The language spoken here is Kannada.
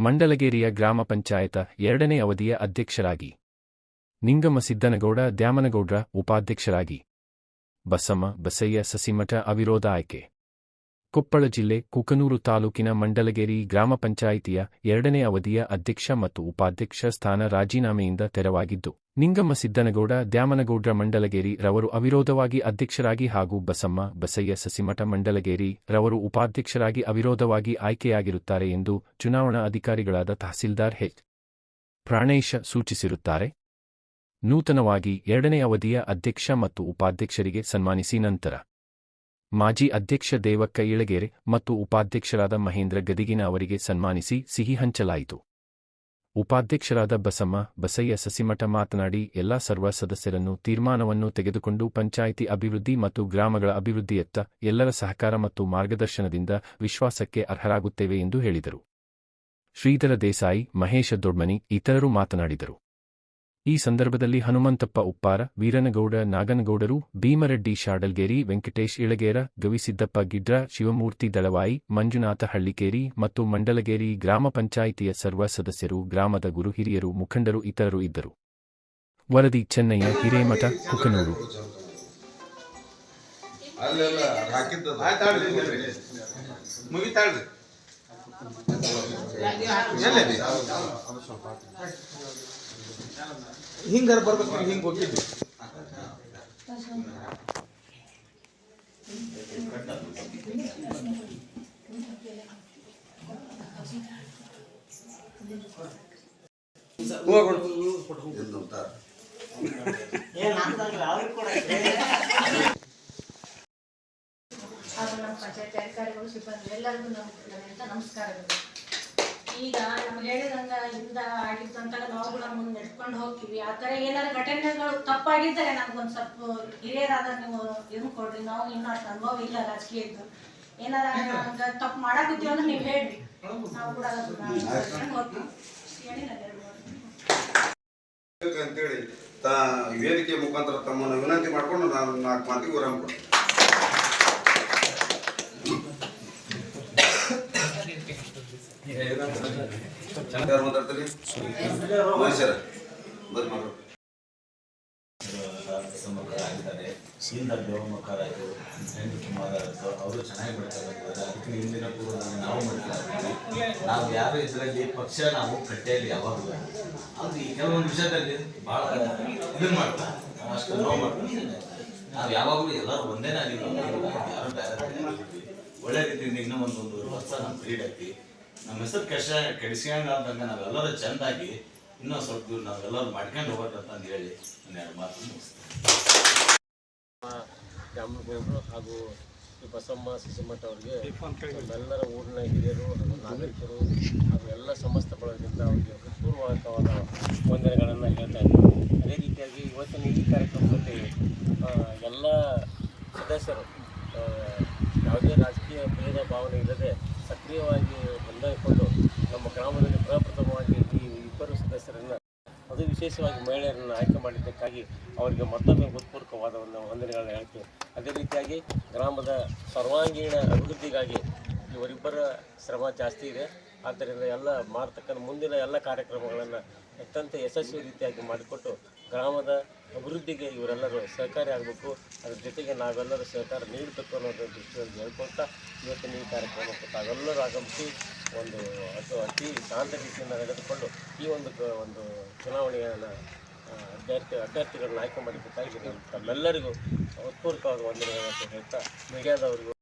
ಮಂಡಲಗೇರಿಯ ಗ್ರಾಮ ಪಂಚಾಯತ ಎರಡನೇ ಅವಧಿಯ ಅಧ್ಯಕ್ಷರಾಗಿ. ನಿಂಗಮ್ಮ ಸಿದ್ದನಗೌಡ, ದ್ಯಾಮನಗೌಡ್ರ ಉಪಾಧ್ಯಕ್ಷರಾಗಿ. ಬಸಮ್ಮ, ಬಸಯ್ಯ, ಸಸಿಮಠ ಅವಿರೋಧ ಆಯ್ಕೆ. ಕೊಪ್ಪಳ ಜಿಲ್ಲೆ ಕುಕನೂರು ತಾಲೂಕಿನ ಮಂಡಲಗೇರಿ ಗ್ರಾಮ ಪಂಚಾಯಿತಿಯ ಎರಡನೇ ಅವಧಿಯ ಅಧ್ಯಕ್ಷ ಮತ್ತು ಉಪಾಧ್ಯಕ್ಷ ಸ್ಥಾನ ರಾಜೀನಾಮೆಯಿಂದ ತೆರವಾಗಿದ್ದು ನಿಂಗಮ್ಮ ಸಿದ್ದನಗೌಡ, ದ್ಯಾಮನಗೌಡ್ರ ಮಂಡಲಗೇರಿ ರವರು ಅವಿರೋಧವಾಗಿ ಅಧ್ಯಕ್ಷರಾಗಿ ಹಾಗೂ ಬಸಮ್ಮ, ಬಸಯ್ಯ, ಸಸಿಮಠ ಮಂಡಲಗೇರಿ ರವರು ಉಪಾಧ್ಯಕ್ಷರಾಗಿ ಅವಿರೋಧವಾಗಿ ಆಯ್ಕೆಯಾಗಿರುತ್ತಾರೆ ಎಂದು ಚುನಾವಣಾ ಅಧಿಕಾರಿಗಳಾದ ತಹಸೀಲ್ದಾರ್ ಹೆಚ್. ಪ್ರಾಣೇಶ ಸೂಚಿಸಿರುತ್ತಾರೆ. ನೂತನವಾಗಿ ಎರಡನೇ ಅವಧಿಯ ಅಧ್ಯಕ್ಷ ಮತ್ತು ಉಪಾಧ್ಯಕ್ಷರಿಗೆ ಸನ್ಮಾನಿಸಿ ನಂತರ. ಮಾಜಿ ಅಧ್ಯಕ್ಷ ದೇವಕ್ಕ ಇಳಗೇರೆ ಮತ್ತು ಉಪಾಧ್ಯಕ್ಷರಾದ ಮಹೇಂದ್ರ ಗದಿಗಿನ ಅವರಿಗೆ ಸನ್ಮಾನಿಸಿ ಸಿಹಿ ಹಂಚಲಾಯಿತು. ಉಪಾಧ್ಯಕ್ಷರಾದ ಬಸಮ್ಮ, ಬಸಯ್ಯ ಸಸಿಮಠ ಮಾತನಾಡಿ ಎಲ್ಲಾ ಸರ್ವ ಸದಸ್ಯರನ್ನು ತೀರ್ಮಾನವನ್ನು ತೆಗೆದುಕೊಂಡು ಪಂಚಾಯಿತಿ ಅಭಿವೃದ್ಧಿ ಮತ್ತು ಗ್ರಾಮಗಳ ಅಭಿವೃದ್ಧಿಯತ್ತ ಎಲ್ಲರ ಸಹಕಾರ ಮತ್ತು ಮಾರ್ಗದರ್ಶನದಿಂದ ವಿಶ್ವಾಸಕ್ಕೆ ಅರ್ಹರಾಗುತ್ತೇವೆ ಎಂದು ಹೇಳಿದರು. ಶ್ರೀಧರ ದೇಸಾಯಿ, ಮಹೇಶ ದೊಡ್ಮನಿ, ಇತರರು ಮಾತನಾಡಿದರು. ಈ ಸಂದರ್ಭದಲ್ಲಿ ಹನುಮಂತಪ್ಪ ಉಪ್ಪಾರ ವೀರನಗೌಡ ನಾಗನಗೌಡರು ಭೀಮರೆಡ್ಡಿ ಶಾಡಲ್ಗೇರಿ ವೆಂಕಟೇಶ್ ಇಳಗೇರ ಗವಿಸಿದ್ದಪ್ಪ ಗಿಡ್ರ ಶಿವಮೂರ್ತಿ ದಳವಾಯಿ ಮಂಜುನಾಥ ಹಳ್ಳಿಕೇರಿ ಮತ್ತು ಮಂಡಲಗೇರಿ ಗ್ರಾಮ ಪಂಚಾಯಿತಿಯ ಸರ್ವ ಸದಸ್ಯರು ಗ್ರಾಮದ ಗುರು ಹಿರಿಯರು ಮುಖಂಡರು ಇತರರು ಇದ್ದರು. ವರದಿ ಚೆನ್ನಯ್ಯ ಹಿರೇಮಠ ಕುಕನೂರು. ಮುಗಿತಾಳ್ರಿ ಹಿಂಗಾರ ಬರ್ಬೇಕು ಹಿಂಗೆ ಹೋಗಿದ್ವಿ ನಮ್ಮ ಪಂಚಾಯತ್ ಅಧಿಕಾರಿಗಳು ಸಿಬ್ಬಂದಿ ಎಲ್ಲರಿಗೂ ನಮಸ್ಕಾರಗಳು ಈಗ ನಮ್ಗೆ ಹೇಳಿದಂಗ ಇಂದ ಆಗಿದ್ದಂತ ನಾವುಗಳ ಮುಂದೆ ನೆಡ್ಕೊಂಡು ಹೋಗ್ತೀವಿ. ಆ ಥರ ಏನಾದ್ರು ಘಟನೆಗಳು ತಪ್ಪಾಗಿದ್ದರೆ ಒಂದ್ ಸ್ವಲ್ಪ ಹಿರಿಯರಾದ ನೀವು ಇದನ್ನ ಕೊಡ್ರಿ ನಾವು ಇನ್ನೂ ಅಷ್ಟು ಅನುಭವ ಇಲ್ಲ ರಾಜಕೀಯದ್ದು. ಹಂಗ ತಪ್ಪು ಮಾಡಾಕತ್ತೀವಿ ಅಂದ್ರೆ ನೀವು ಹೇಳ್ರಿ. ನಾವು ಕೂಡ ಅಂತೇಳಿ ತಾ ವೇದಿಕೆ ಮುಖಾಂತರ ತಮ್ಮನ್ನು ವಿನಂತಿ ಮಾಡಿಕೊಂಡು ನಾನು ನಾಲ್ಕು ಮಾತಿಗೆ ವಿರಾಮ ಕೊಡ್ತೀನಿ. ಯಾರು ಮಾತಾಡ್ತೀರಿ ಮಹೇಶರ ಬರ್ರಿ ಮಾತಾಡ್ರಿ ಸಮಗ್ರರಾಗಿದ್ದಾರೆ ಹಿಂದ ದೇವಮಕ್ಕರಾಯಿತು ಹೆಂಡು ಕುಮಾರ ಆಯಿತು ಅವರು ಚೆನ್ನಾಗಿ ಬಿಡ್ತಾರೆ ಅದಕ್ಕೆ ಹಿಂದಿನ ಪೂರ್ವದಲ್ಲಿ ನಾವು ಮಾಡ್ತೀವಿ ನಾವು ಯಾರು ಇದರಲ್ಲಿ ಪಕ್ಷ ನಾವು ಕಟ್ಟೆಯಲ್ಲಿ ಯಾವಾಗಲೂ ಅದು ಈ ಕೆಲವೊಂದು ವಿಷಯದಲ್ಲಿ ಭಾಳ ಇದನ್ನು ಮಾಡ್ತಾರೆ ಅಷ್ಟು ನೋವು ಮಾಡ್ತಾರೆ ನಾವು ಯಾವಾಗಲೂ ಎಲ್ಲರೂ ಒಂದೇ ಆಗಿಲ್ಲ ಯಾರು ಬೇರೆ. ಒಳ್ಳೆ ರೀತಿಯಿಂದ ಇನ್ನೂ ಒಂದೊಂದು ವರ್ಷ ನಮ್ಮ ಫ್ರೀಡ್ ಐತಿ ನಮ್ಮ ಹೆಸರು ಕೆಶ ಕೆಡಿಸ್ಕೊಂಡಂಗ ನಾವೆಲ್ಲರೂ ಚೆಂದಾಗಿ ಇನ್ನೂ ಸ್ವಲ್ಪ ದೂರ ನಾವೆಲ್ಲರೂ ಮಾಡ್ಕೊಂಡು ಹೋಗ್ಬೇಕಂತ ಹೇಳಿ ನಾನು ಎರಡು ಮಾತು ಮುಗಿಸ್ತೇನೆ. ಹಾಗೂ ಈ ಬಸಮ್ಮ ಸಿಸಿಮಠ ಅವರಿಗೆ ಎಲ್ಲರ ಊರಿನ ಹಿರಿಯರು ಹಾಗೂ ನಾಗರಿಕರು ಹಾಗೂ ಎಲ್ಲ ಸಮಸ್ತ ಬಳಗದಿಂದ ಅವರಿಗೆ ಹೃತ್ಪೂರ್ವಕವಾದ ವಂದನೆಗಳನ್ನು ಹೇಳ್ತಾ ಇದ್ದಾರೆ ಅದೇ ರೀತಿಯಾಗಿ ಇವತ್ತಿನ ಈ ಕಾರ್ಯಕ್ರಮದಲ್ಲಿ ಭಾವನೆ ಇಲ್ಲದೆ ಸಕ್ರಿಯವಾಗಿ ಬಂದಾಯಿಕೊಂಡು ನಮ್ಮ ಗ್ರಾಮದಲ್ಲಿ ಪ್ರಪ್ರಥಮವಾಗಿ ಈ ಇಬ್ಬರು ಸದಸ್ಯರನ್ನು, ಅದು ವಿಶೇಷವಾಗಿ ಮಹಿಳೆಯರನ್ನು ಆಯ್ಕೆ ಮಾಡಿದ್ದಕ್ಕಾಗಿ ಅವರಿಗೆ ಮತ್ತೊಮ್ಮೆ ಹೃತ್ಪೂರ್ವಕವಾದ ಒಂದು ವಂದನೆಗಳನ್ನು ಹೇಳ್ತೀವಿ ಅದೇ ರೀತಿಯಾಗಿ ಗ್ರಾಮದ ಸರ್ವಾಂಗೀಣ ಅಭಿವೃದ್ಧಿಗಾಗಿ ಇವರಿಬ್ಬರ ಶ್ರಮ ಜಾಸ್ತಿ ಇದೆ. ಆದ್ದರಿಂದ ಎಲ್ಲ ಮಾಡ್ತಕ್ಕಂಥ ಮುಂದಿನ ಎಲ್ಲ ಕಾರ್ಯಕ್ರಮಗಳನ್ನು ಅತ್ಯಂತ ಯಶಸ್ವಿ ರೀತಿಯಾಗಿ ಮಾಡಿಕೊಟ್ಟು ಗ್ರಾಮದ ಅಭಿವೃದ್ಧಿಗೆ ಇವರೆಲ್ಲರೂ ಸಹಕಾರಿ ಆಗಬೇಕು. ಅದ್ರ ಜೊತೆಗೆ ನಾವೆಲ್ಲರೂ ಸಹಕಾರ ನೀಡಬೇಕು ಅನ್ನೋದ್ರ ದೃಷ್ಟಿಯಲ್ಲಿ ಹೇಳ್ಕೊಳ್ತಾ ಇವತ್ತಿನ ಈ ಕಾರ್ಯಕ್ರಮಕ್ಕೆ ತಾವೆಲ್ಲರೂ ಆಗಮಿಸಿ ಒಂದು ಅದು ಅತಿ ಶಾಂತ ರೀತಿಯಿಂದ ನಡೆದುಕೊಂಡು ಈ ಒಂದು ಒಂದು ಚುನಾವಣೆಯನ್ನು ಅಭ್ಯರ್ಥಿ ಅಭ್ಯರ್ಥಿಗಳನ್ನ ಆಯ್ಕೆ ಮಾಡಿದ್ದಕ್ಕಾಗಿ ತಮ್ಮೆಲ್ಲರಿಗೂ ಉತ್ಪೂರ್ವಕವಾದ ವಂದನೆಗಳನ್ನು ಹೇಳ್ತಾ, ಮೀಡಿಯಾದವರಿಗೂ